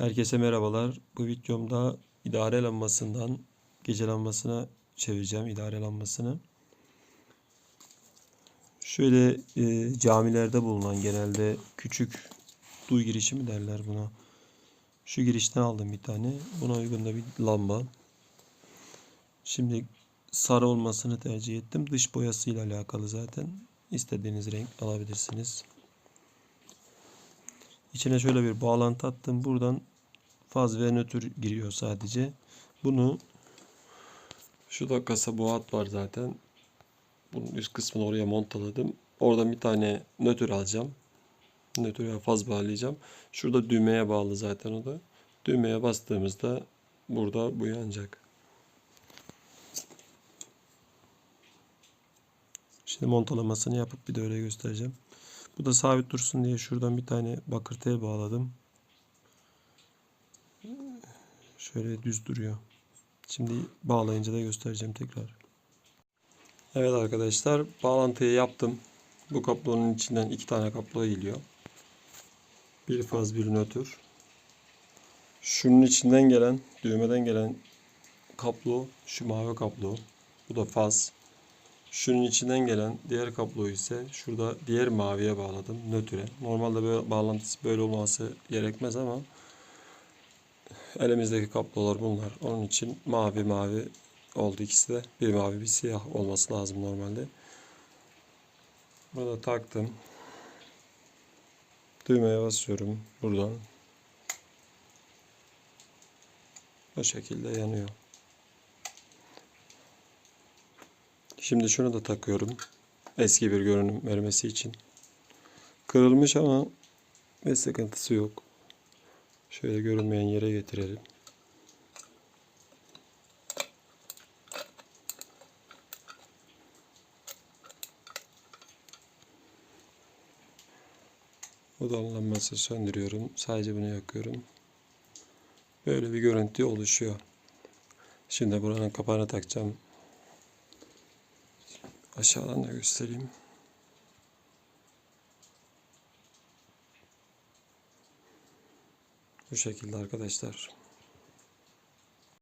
Herkese merhabalar. Bu videomda idare lambasından gece çevireceğim idare lambasını. Şöyle e, camilerde bulunan genelde küçük duy girişi mi derler buna. Şu girişten aldım bir tane. Buna uygun da bir lamba. Şimdi sarı olmasını tercih ettim. Dış boyasıyla alakalı zaten. İstediğiniz renk alabilirsiniz. İçine şöyle bir bağlantı attım. Buradan faz ve nötr giriyor sadece. Bunu şu da kasa bu hat var zaten. Bunun üst kısmını oraya montaladım. Oradan bir tane nötr alacağım. Nötr ve faz bağlayacağım. Şurada düğmeye bağlı zaten o da. Düğmeye bastığımızda burada bu yanacak. Şimdi montalamasını yapıp bir de öyle göstereceğim. Bu da sabit dursun diye şuradan bir tane bakır tel bağladım. Şöyle düz duruyor. Şimdi bağlayınca da göstereceğim tekrar. Evet arkadaşlar bağlantıyı yaptım. Bu kablonun içinden iki tane kablo geliyor. Bir faz bir nötr. Şunun içinden gelen düğmeden gelen kablo şu mavi kablo. Bu da faz. Şunun içinden gelen diğer kabloyu ise şurada diğer maviye bağladım. Nötre. Normalde böyle bağlantısı böyle olması gerekmez ama elimizdeki kablolar bunlar. Onun için mavi mavi oldu ikisi de. Bir mavi bir siyah olması lazım normalde. Burada taktım. Düğmeye basıyorum buradan. Bu şekilde yanıyor. Şimdi şunu da takıyorum. Eski bir görünüm vermesi için. Kırılmış ama ve sıkıntısı yok. Şöyle görünmeyen yere getirelim. Odan lambası söndürüyorum. Sadece bunu yakıyorum. Böyle bir görüntü oluşuyor. Şimdi buranın kapağını takacağım. Aşağıdan da göstereyim. Bu şekilde arkadaşlar.